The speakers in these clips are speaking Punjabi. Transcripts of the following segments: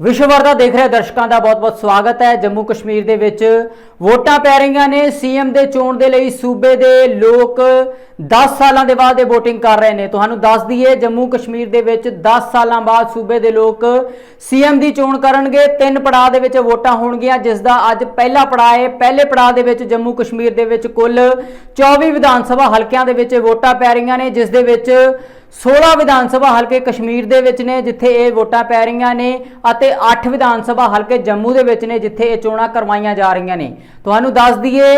ਵਿਸ਼ਵ ਵਰਦਾ ਦੇਖ ਰਹੇ ਦਰਸ਼ਕਾਂ ਦਾ ਬਹੁਤ-ਬਹੁਤ ਸਵਾਗਤ ਹੈ। ਜੰਮੂ ਕਸ਼ਮੀਰ ਦੇ ਵਿੱਚ ਵੋਟਾਂ ਪੈ ਰਹੀਆਂ ਨੇ। ਸੀਐਮ ਦੇ ਚੋਣ ਦੇ ਲਈ ਸੂਬੇ ਦੇ ਲੋਕ 10 ਸਾਲਾਂ ਦੇ ਬਾਅਦ ਇਹ VOTING ਕਰ ਰਹੇ ਨੇ। ਤੁਹਾਨੂੰ ਦੱਸ ਦਈਏ, ਜੰਮੂ ਕਸ਼ਮੀਰ ਦੇ ਵਿੱਚ 10 ਸਾਲਾਂ ਬਾਅਦ ਸੂਬੇ ਦੇ ਲੋਕ ਸੀਐਮ ਦੀ ਚੋਣ ਕਰਨਗੇ। ਤਿੰਨ ਪੜਾਅ ਦੇ ਵਿੱਚ ਵੋਟਾਂ ਹੋਣਗੀਆਂ, ਜਿਸ ਦਾ ਅੱਜ ਪਹਿਲਾ ਪੜਾਅ ਹੈ। ਪਹਿਲੇ ਪੜਾਅ ਦੇ ਵਿੱਚ ਜੰਮੂ ਕਸ਼ਮੀਰ ਦੇ ਵਿੱਚ ਕੁੱਲ 24 ਵਿਧਾਨ ਸਭਾ ਹਲਕਿਆਂ ਦੇ ਵਿੱਚ ਵੋਟਾਂ ਪੈ ਰਹੀਆਂ ਨੇ, ਜਿਸ ਦੇ ਵਿੱਚ 16 ਵਿਧਾਨ ਸਭਾ ਹਲਕੇ ਕਸ਼ਮੀਰ ਦੇ ਵਿੱਚ ਨੇ, ਜਿੱਥੇ ਇਹ ਵੋਟਾਂ ਪੈ ਰਹੀਆਂ ਨੇ ਅਤੇ 8 ਵਿਧਾਨ ਸਭਾ ਹਲਕੇ ਜੰਮੂ ਦੇ ਵਿੱਚ ਨੇ, ਜਿੱਥੇ ਇਹ ਚੋਣਾਂ ਕਰਵਾਈਆਂ ਜਾ ਰਹੀਆਂ ਨੇ। ਤੁਹਾਨੂੰ ਦੱਸ ਦਈਏ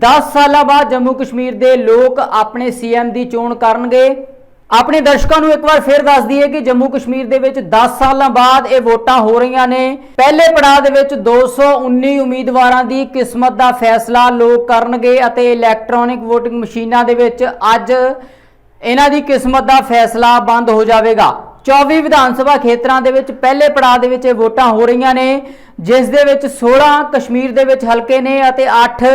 10 ਸਾਲਾਂ ਬਾਅਦ ਜੰਮੂ ਕਸ਼ਮੀਰ ਦੇ ਲੋਕ ਆਪਣੇ ਸੀਐਮ ਦੀ ਚੋਣ ਕਰਨਗੇ। ਆਪਣੇ ਦਰਸ਼ਕਾਂ ਨੂੰ ਇੱਕ ਵਾਰ ਫਿਰ ਦੱਸ ਦਈਏ ਕਿ ਜੰਮੂ ਕਸ਼ਮੀਰ ਦੇ ਵਿੱਚ 10 ਸਾਲਾਂ ਬਾਅਦ ਇਹ ਵੋਟਾਂ ਹੋ ਰਹੀਆਂ ਨੇ। ਪਹਿਲੇ ਪੜਾਅ ਦੇ ਵਿੱਚ 219 ਉਮੀਦਵਾਰਾਂ ਦੀ ਕਿਸਮਤ ਦਾ ਫੈਸਲਾ ਲੋਕ ਕਰਨਗੇ ਅਤੇ ਇਲੈਕਟ੍ਰੋਨਿਕ VOTING ਮਸ਼ੀਨਾਂ ਦੇ ਵਿੱਚ ਅੱਜ ਇਹਨਾਂ ਦੀ ਕਿਸਮਤ ਦਾ ਫੈਸਲਾ ਬੰਦ ਹੋ ਜਾਵੇਗਾ। 24 ਵਿਧਾਨ ਸਭਾ ਖੇਤਰਾਂ ਦੇ ਵਿੱਚ ਪਹਿਲੇ ਪੜਾਅ ਦੇ ਵਿੱਚ ਇਹ ਵੋਟਾਂ ਹੋ ਰਹੀਆਂ ਨੇ, ਜਿਸ ਦੇ ਵਿੱਚ 16 ਕਸ਼ਮੀਰ ਦੇ ਵਿੱਚ ਹਲਕੇ ਨੇ ਅਤੇ 8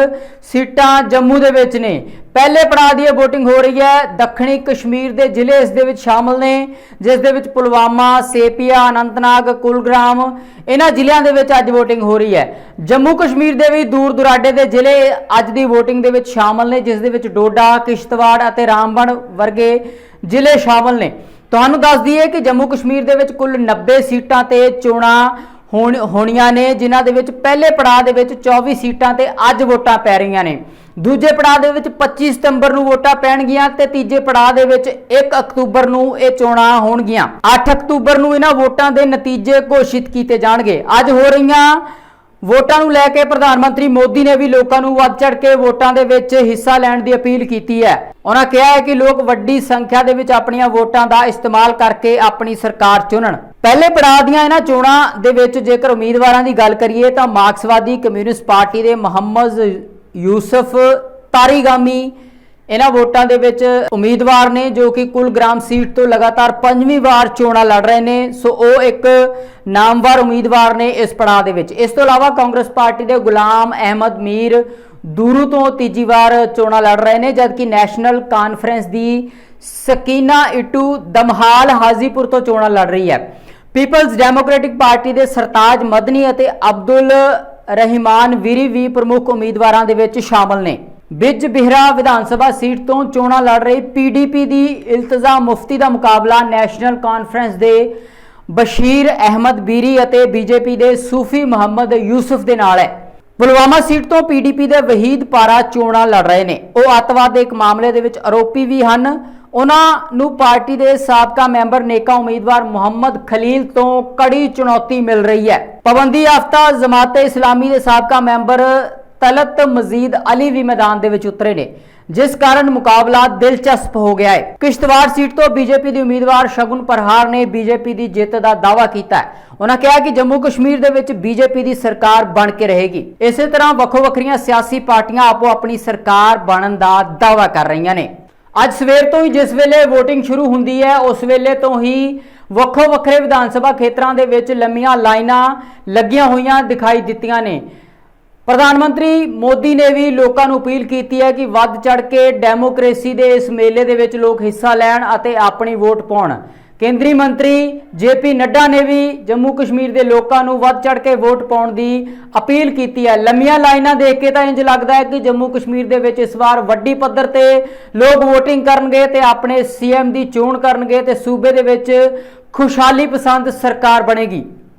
ਸੀਟਾਂ ਜੰਮੂ ਦੇ ਵਿੱਚ ਨੇ। ਪਹਿਲੇ ਪੜਾਅ ਦੀ ਇਹ VOTING ਹੋ ਰਹੀ ਹੈ। ਦੱਖਣੀ ਕਸ਼ਮੀਰ ਦੇ ਜ਼ਿਲ੍ਹੇ ਇਸ ਦੇ ਵਿੱਚ ਸ਼ਾਮਲ ਨੇ, ਜਿਸ ਦੇ ਵਿੱਚ ਪੁਲਵਾਮਾ, ਸੇਪੀਆ, ਅਨੰਤਨਾਗ, ਕੁਲਗ੍ਰਾਮ, ਇਹਨਾਂ ਜ਼ਿਲ੍ਹਿਆਂ ਦੇ ਵਿੱਚ ਅੱਜ VOTING ਹੋ ਰਹੀ ਹੈ। ਜੰਮੂ ਕਸ਼ਮੀਰ ਦੇ ਵੀ ਦੂਰ ਦੁਰਾਡੇ ਦੇ ਜ਼ਿਲ੍ਹੇ ਅੱਜ ਦੀ VOTING ਦੇ ਵਿੱਚ ਸ਼ਾਮਲ ਨੇ, ਜਿਸ ਦੇ ਵਿੱਚ ਡੋਡਾ, ਕਿਸ਼ਤਵਾੜ ਅਤੇ ਰਾਮਬਨ ਵਰਗੇ ਜ਼ਿਲ੍ਹੇ ਸ਼ਾਮਲ ਨੇ। ਤੁਹਾਨੂੰ ਦੱਸ ਦਈਏ ਕਿ ਜੰਮੂ ਕਸ਼ਮੀਰ ਦੇ ਵਿੱਚ ਕੁੱਲ 90 ਸੀਟਾਂ ਤੇ ਚੋਣਾਂ ਹੋਣ- ਹੋਣੀਆਂ ਨੇ, ਜਿਨ੍ਹਾਂ ਦੇ ਵਿੱਚ ਪਹਿਲੇ ਪੜਾਅ ਦੇ ਵਿੱਚ 24 ਸੀਟਾਂ ਤੇ ਅੱਜ ਵੋਟਾਂ ਪੈ ਰਹੀਆਂ ਨੇ। ਦੂਜੇ ਪੜਾਅ ਦੇ ਵਿੱਚ 25 ਸਤੰਬਰ ਨੂੰ ਵੋਟਾਂ ਪੈਣਗੀਆਂ ਤੇ ਤੀਜੇ ਪੜਾਅ ਦੇ ਵਿੱਚ 1 ਅਕਤੂਬਰ ਨੂੰ ਇਹ ਚੋਣਾਂ ਹੋਣਗੀਆਂ। 8 ਅਕਤੂਬਰ ਨੂੰ ਇਹਨਾਂ ਵੋਟਾਂ ਦੇ ਨਤੀਜੇ ਘੋਸ਼ਿਤ ਕੀਤੇ ਜਾਣਗੇ। ਅੱਜ ਹੋ ਰਹੀਆਂ ਵੋਟਾਂ ਨੂੰ ਲੈ ਕੇ ਪ੍ਰਧਾਨ ਮੰਤਰੀ ਮੋਦੀ ਨੇ ਵੀ ਲੋਕਾਂ ਨੂੰ ਵੱਧ ਚੜ ਕੇ ਵੋਟਾਂ ਦੇ ਵਿੱਚ ਹਿੱਸਾ ਲੈਣ ਦੀ ਅਪੀਲ ਕੀਤੀ ਹੈ। ਉਹਨਾਂ ਕਿਹਾ ਹੈ ਕਿ ਲੋਕ ਵੱਡੀ ਸੰਖਿਆ ਦੇ ਵਿੱਚ ਆਪਣੀਆਂ ਵੋਟਾਂ ਦਾ ਇਸਤੇਮਾਲ ਕਰਕੇ ਆਪਣੀ ਸਰਕਾਰ ਚੁਣਨ। ਪਹਿਲੇ ਪੜਾਅ ਦੀਆਂ ਇਹਨਾਂ ਚੋਣਾਂ ਦੇ ਵਿੱਚ ਜੇਕਰ ਉਮੀਦਵਾਰਾਂ ਦੀ ਗੱਲ ਕਰੀਏ ਤਾਂ ਮਾਰਕਸਵਾਦੀ ਕਮਿਊਨਿਸਟ ਪਾਰਟੀ ਦੇ ਮੁਹੰਮਦ ਯੂਸਫ ਤਾਰੀਗਾਮੀ, ਇਹਨਾਂ ਵੋਟਾਂ ਦੇ ਵਿੱਚ ਉਮੀਦਵਾਰ ਨੇ ਜੋ ਕਿ ਕੁਲਗ੍ਰਾਮ ਸੀਟ ਤੋਂ ਲਗਾਤਾਰ ਪੰਜਵੀਂ ਵਾਰ ਚੋਣਾਂ ਲੜ ਰਹੇ ਨੇ। ਸੋ ਉਹ ਇੱਕ ਨਾਮਵਰ ਉਮੀਦਵਾਰ ਨੇ ਇਸ ਪੜਾਅ ਦੇ ਵਿੱਚ। ਇਸ ਤੋਂ ਇਲਾਵਾ ਕਾਂਗਰਸ ਪਾਰਟੀ ਦੇ ਗੁਲਾਮ ਅਹਿਮਦ ਮੀਰ ਦੂਰੂ ਤੋਂ ਤੀਜੀ ਵਾਰ ਚੋਣਾਂ ਲੜ ਰਹੇ ਨੇ, ਜਦਕਿ ਨੈਸ਼ਨਲ ਕਾਨਫਰੰਸ ਦੀ ਸਕੀਨਾ ਇਟੂ ਦਮਹਾਲ ਹਾਜ਼ੀਪੁਰ ਤੋਂ ਚੋਣਾਂ ਲੜ ਰਹੀ ਹੈ। ਪੀਪਲਜ਼ ਡੈਮੋਕ੍ਰੈਟਿਕ ਪਾਰਟੀ ਦੇ ਸਰਤਾਜ ਮਦਨੀ ਅਤੇ ਅਬਦੁਲ ਰਹਿਮਾਨ ਵੀਰੀ ਵੀ ਪ੍ਰਮੁੱਖ ਉਮੀਦਵਾਰਾਂ ਦੇ ਵਿੱਚ ਸ਼ਾਮਲ ਨੇ। ਬਿਜ ਬਿਹਰਾ ਵਿਧਾਨ ਸਭਾ ਸੀਟ ਤੋਂ ਚੋਣਾਂ ਲੜ ਰਹੀ ਪੀਡੀਪੀ ਦੀ ਇਲਤਜ਼ਾ ਮੁਫਤੀ ਦਾ ਮੁਕਾਬਲਾ ਨੈਸ਼ਨਲ ਕਾਨਫਰੰਸ ਦੇ ਬਸ਼ੀਰ ਅਹਿਮਦ ਬੀਰੀ ਅਤੇ ਬੀਜੇਪੀ ਦੇ ਸੂਫੀ ਮੁਹੰਮਦ ਯੂਸਫ ਦੇ ਨਾਲ ਹੈ। ਪੁਲਵਾਮਾ ਸੀਟ ਤੋਂ ਪੀਡੀਪੀ ਦੇ ਵਹੀਦ ਪਾਰਾ ਚੋਣਾਂ ਲੜ ਰਹੇ ਨੇ। ਉਹ ਅੱਤਵਾਦ ਦੇ ਇੱਕ ਮਾਮਲੇ ਦੇ ਵਿੱਚ ਆਰੋਪੀ ਵੀ ਹਨ। ਉਹਨਾਂ ਨੂੰ ਪਾਰਟੀ ਦੇ ਸਾਬਕਾ ਮੈਂਬਰ ਨੇਕਾ ਉਮੀਦਵਾਰ ਮੁਹੰਮਦ ਖਲੀਲ ਤੋਂ ਕੜੀ ਚੁਣੌਤੀ ਮਿਲ ਰਹੀ ਹੈ। ਪਾਬੰਦੀ ਯਾਫਤਾ ਜਮਾਤ ਇਸਲਾਮੀ ਦੇ ਸਾਬਕਾ ਮੈਂਬਰ ਤਲਤ ਮਜ਼ੀਦ ਅਲੀ ਵੀ ਮੈਦਾਨ ਦੇ ਵਿੱਚ ਉਤਰੇ ਨੇ, ਜਿਸ ਕਾਰਨ ਮੁਕਾਬਲਾ ਦਿਲਚਸਪ ਹੋ ਗਿਆ ਹੈ। ਕਿਸ਼ਤਵਾੜ ਸੀਟ ਤੋਂ ਬੀਜੇਪੀ ਦੀ ਉਮੀਦਵਾਰ ਸ਼ਗੁਨ ਪਰਹਾਰ ਨੇ ਬੀਜੇਪੀ ਦੀ ਜਿੱਤ ਦਾ ਦਾਅਵਾ ਕੀਤਾ ਹੈ। ਉਹਨਾਂ ਕਿਹਾ ਕਿ ਜੰਮੂ ਕਸ਼ਮੀਰ ਦੇ ਵਿੱਚ ਬੀਜੇਪੀ ਦੀ ਸਰਕਾਰ ਬਣ ਕੇ ਰਹੇਗੀ। ਇਸੇ ਤਰ੍ਹਾਂ ਵੱਖੋ ਵੱਖਰੀਆਂ ਸਿਆਸੀ ਪਾਰਟੀਆਂ ਆਪੋ ਆਪਣੀ ਸਰਕਾਰ ਬਣਨ ਦਾ ਦਾਅਵਾ ਕਰ ਰਹੀਆਂ ਨੇ। ਅੱਜ ਸਵੇਰ ਤੋਂ ਹੀ ਜਿਸ ਵੇਲੇ VOTING ਸ਼ੁਰੂ ਹੁੰਦੀ ਹੈ, ਉਸ ਵੇਲੇ ਤੋਂ ਹੀ ਵੱਖੋ ਵੱਖਰੇ ਵਿਧਾਨ ਸਭਾ ਖੇਤਰਾਂ ਦੇ ਵਿੱਚ ਲੰਮੀਆਂ ਲਾਈਨਾਂ ਲੱਗੀਆਂ ਹੋਈਆਂ ਦਿਖਾਈ ਦਿੱਤੀਆਂ ਨੇ। ਪ੍ਰਧਾਨ ਮੰਤਰੀ ਮੋਦੀ ਨੇ ਵੀ ਲੋਕਾਂ ਨੂੰ ਅਪੀਲ ਕੀਤੀ ਹੈ ਕਿ ਵੱਧ ਚੜ ਕੇ ਡੈਮੋਕ੍ਰੇਸੀ ਦੇ ਇਸ ਮੇਲੇ ਦੇ ਵਿੱਚ ਲੋਕ ਹਿੱਸਾ ਲੈਣ ਅਤੇ ਆਪਣੀ ਵੋਟ ਪਾਉਣ। ਕੇਂਦਰੀ ਮੰਤਰੀ ਜੇਪੀ ਨੱਡਾ ਨੇ ਵੀ ਜੰਮੂ ਕਸ਼ਮੀਰ ਦੇ ਲੋਕਾਂ ਨੂੰ ਵੱਧ ਚੜ ਕੇ ਵੋਟ ਪਾਉਣ ਦੀ ਅਪੀਲ ਕੀਤੀ ਹੈ। ਲੰਮੀਆਂ ਲਾਈਨਾਂ ਦੇਖ ਕੇ ਤਾਂ ਇੰਜ ਲੱਗਦਾ ਹੈ ਕਿ ਜੰਮੂ ਕਸ਼ਮੀਰ ਦੇ ਵਿੱਚ ਇਸ ਵਾਰ ਵੱਡੀ ਪੱਧਰ ਤੇ ਲੋਕ ਵੋਟਿੰਗ ਕਰਨਗੇ ਤੇ ਆਪਣੇ ਸੀਐਮ ਦੀ ਚੋਣ ਕਰਨਗੇ ਤੇ ਸੂਬੇ ਦੇ ਵਿੱਚ ਖੁਸ਼ਹਾਲੀ ਪਸੰਦ ਸਰਕਾਰ ਬਣੇਗੀ।